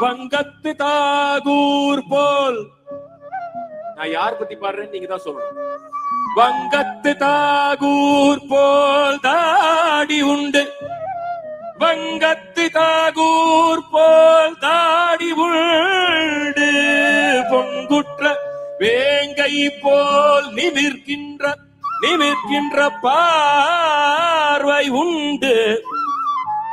வங்கத்து தாகூர் போல். நான் யார் பத்தி பாடுறேன்னு நீங்க தான் சொல்லணும். வங்கத்து தாகூர் போல் தாடி உண்டு. வங்கத்து தாகூர் போல் தாடி போல் நிமிர்கின்ற நிமிர்கின்ற பார்வை உண்டு.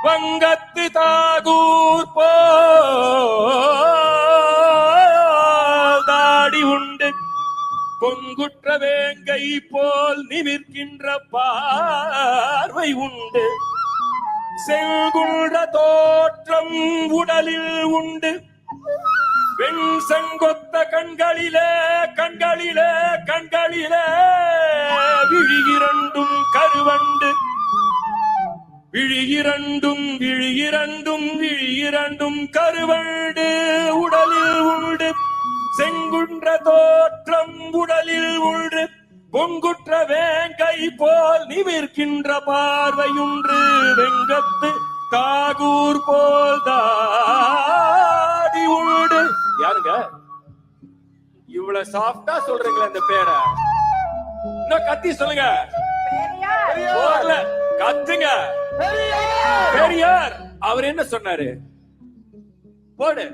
வங்கத்து தாகூர் போல் தாடி உண்டு. பொங்குற்ற வேங்கை போல் நிமிர்கின்ற பார்வை உண்டு. செங்குன்ற தோற்றம் உடலில் உண்டு. வெண் செங்கொத்த கண்களிலே கண்களிலே கண்களிலே விழியிரண்டும் கருவண்டு. விழியிரண்டும் விழியிரண்டும் விழியிரண்டும் கருவண்டு. உடலில் உண்டு. செங்குன்ற தோற்றம் உடலில் உண்டு. பொங்குற்ற வேங்கை போல் நிமிர்கின்ற பார்வையுன்று வெங்கத்து தாகூர் போல்தான் இவ்வளவு சாஃப்டா சொல்றீங்களா இந்த பேரை? இன்னும் கத்தி சொல்லுங்க. போர்ல கத்துங்க. பெரியார். அவர் என்ன சொன்னாரு? போடு.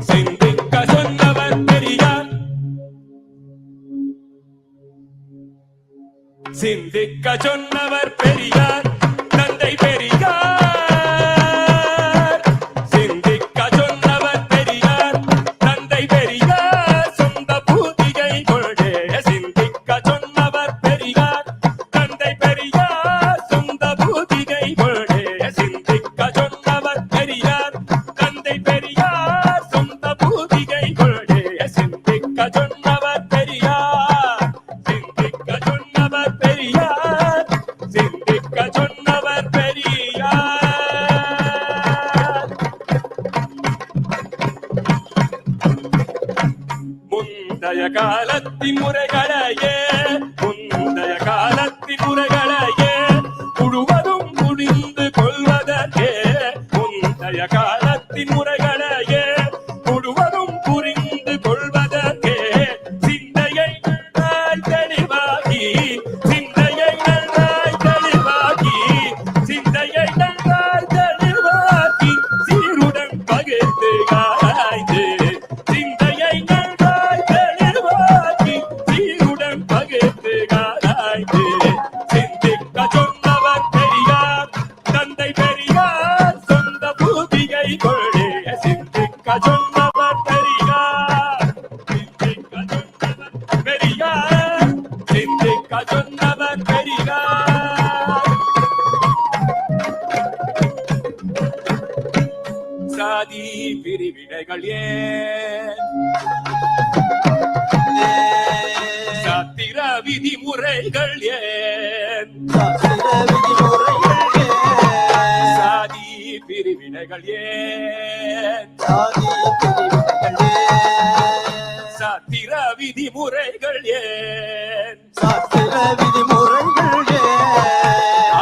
சிந்திக்க சொன்னவர் பெரியார். சிந்திக்க சொன்னவர் பெரியார். காலத்தின் முறைகளையே முந்தைய காலத்தின் முறைகள் தந்தை பெரியார் சொந்த பூதிகை கொள்ளே சிந்திக்க சொன்னவர் பெரியார். சிந்திக்க சொன்னவர் பெரியார் சிந்திக்க சொன்னவர் பெரியார். சாதி பிரிவினைகள் ஏன்? சத்திர விதிமுறைகள் ஏன்? பிரிவினைகள் ஏன் சாத்திர விதிமுறைகள் ஏன்?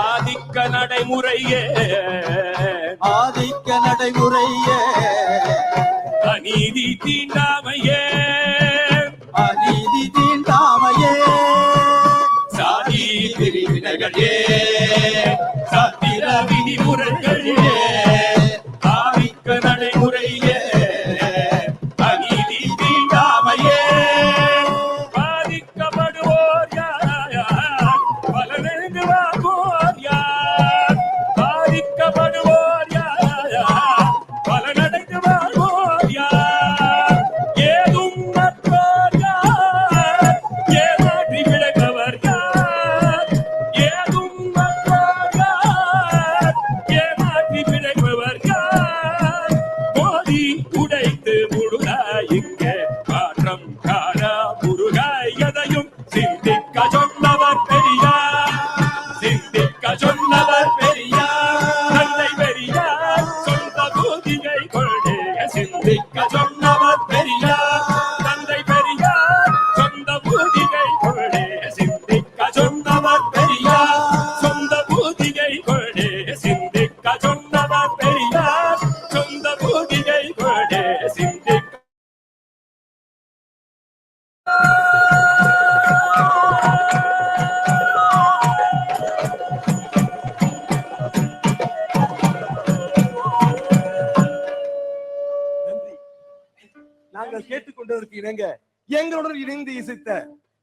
ஆதிக்க நடைமுறை ஏன்? ஆதிக்க நடைமுறையே அநீதி தீண்டாமையே அநீதி தீண்டாமையே சாதி பிரிவினைகள் ஏன்? சாத்திர விதிமுறைகள் ஏன்? te cayó கேட்டுக்கொண்டதற்கு இணங்க எங்களுடன் இணைந்து இசைத்த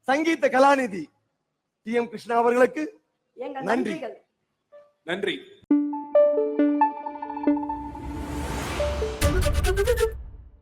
சங்கீத கலாநிதி டி எம் கிருஷ்ணா அவர்களுக்கு நன்றி. நன்றிகள் நன்றி